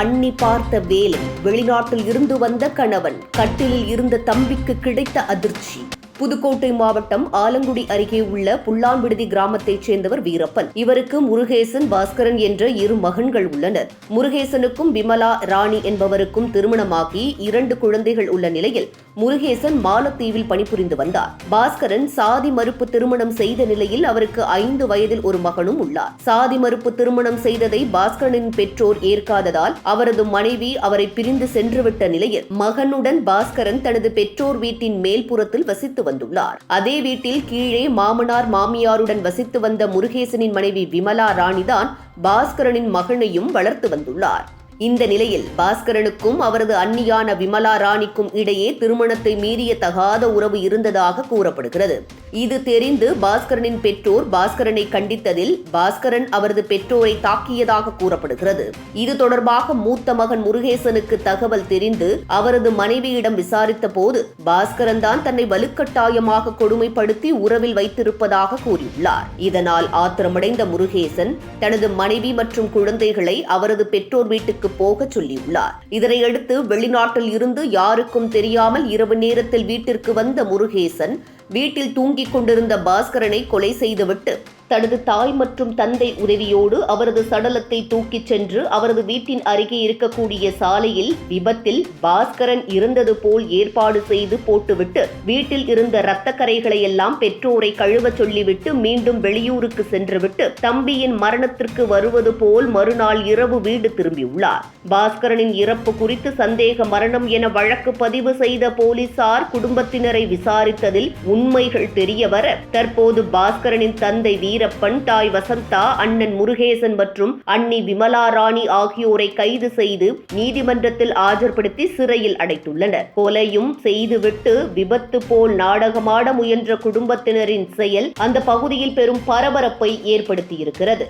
அண்ணி பார்த்த வேலை. வெளிநாட்டில் இருந்து வந்த கணவன் கட்டிலில் இருந்த தம்பிக்கு கிடைத்த அதிர்ச்சி. புதுக்கோட்டை மாவட்டம் ஆலங்குடி அருகே உள்ள புல்லான்விடுதி கிராமத்தைச் சேர்ந்தவர் வீரப்பன். இவருக்கு முருகேசன் பாஸ்கரன் என்ற இரு மகன்கள் உள்ளனர். முருகேசனுக்கும் விமலா ராணி என்பவருக்கும் திருமணமாகி இரண்டு குழந்தைகள் உள்ள நிலையில் முருகேசன் மாலத்தீவில் பணிபுரிந்து வந்தார். பாஸ்கரன் சாதி மறுப்பு திருமணம் செய்த நிலையில் அவருக்கு ஐந்து வயதில் ஒரு மகனும் உள்ளார். சாதி மறுப்பு திருமணம் செய்ததை பாஸ்கரனின் பெற்றோர் ஏற்காததால் அவரது மனைவி அவரை பிரிந்து சென்றுவிட்ட நிலையில் மகனுடன் பாஸ்கரன் தனது பெற்றோர் வீட்டின் மேல்புறத்தில் வசித்து வந்துள்ளார். அதே வீட்டில் கீழே மாமனார் மாமியாருடன் வசித்து வந்த முருகேசனின் மனைவி விமலா ராணிதான் பாஸ்கரனின் மகனையும் வளர்த்து வந்துள்ளார். இந்த நிலையில் பாஸ்கரனுக்கும் அவரது அன்னியான விமலா ராணிக்கும் இடையே திருமணத்தை மீறிய தகாத உறவு இருந்ததாக கூறப்படுகிறது. இது தெரிந்து பாஸ்கரனின் பெற்றோர் பாஸ்கரனை கண்டித்ததில் பாஸ்கரன் அவரது பெற்றோரை தாக்கியதாக கூறப்படுகிறது. இது தொடர்பாக மூத்த மகன் முருகேசனுக்கு தகவல் தெரிந்து அவரது மனைவியிடம் விசாரித்த போது பாஸ்கரன் தான் தன்னை வலுக்கட்டாயமாக கொடுமைப்படுத்தி உறவில் வைத்திருப்பதாக கூறியுள்ளார். இதனால் ஆத்திரமடைந்த முருகேசன் தனது மனைவி மற்றும் குழந்தைகளை அவரது பெற்றோர் வீட்டுக்கு போக சொல்லியுள்ளார். இதனையடுத்து வெளிநாட்டில் இருந்து யாருக்கும் தெரியாமல் இரவு நேரத்தில் வீட்டிற்கு வந்த முருகேசன் வீட்டில் தூங்கிக் கொண்டிருந்த பாஸ்கரனை கொலை செய்துவிட்டு தனது தாய் மற்றும் தந்தை உதவியோடு அவரது சடலத்தை தூக்கிச் சென்று அவரது வீட்டின் அருகே இருக்கக்கூடிய சாலையில் விபத்தில் பாஸ்கரன் இருந்தது போல் ஏற்பாடு செய்து போட்டுவிட்டு வீட்டில் இருந்த இரத்த கரைகளை எல்லாம் பெற்றோரை கழுவச் சொல்லிவிட்டு மீண்டும் வெளியூருக்கு சென்றுவிட்டு தம்பியின் மரணத்திற்கு வருவது போல் மறுநாள் இரவு வீடு திரும்பியுள்ளார். பாஸ்கரனின் இறப்பு குறித்து சந்தேக மரணம் என வழக்கு பதிவு செய்த போலீசார் குடும்பத்தினரை விசாரித்ததில் உண்மைகள் தெரியவர தற்போது பாஸ்கரனின் தந்தை வீரப்பன் தாய் வசந்தா அண்ணன் முருகேசன் மற்றும் அண்ணி விமலா ராணி ஆகியோரை கைது செய்து நீதிமன்றத்தில் ஆஜர்படுத்தி சிறையில் அடைத்துள்ளனர். கொலையும் செய்துவிட்டு விபத்து போல் நாடகமாட முயன்ற குடும்பத்தினரின் செயல் அந்த பகுதியில் பெரும் பரபரப்பை ஏற்படுத்தியிருக்கிறது.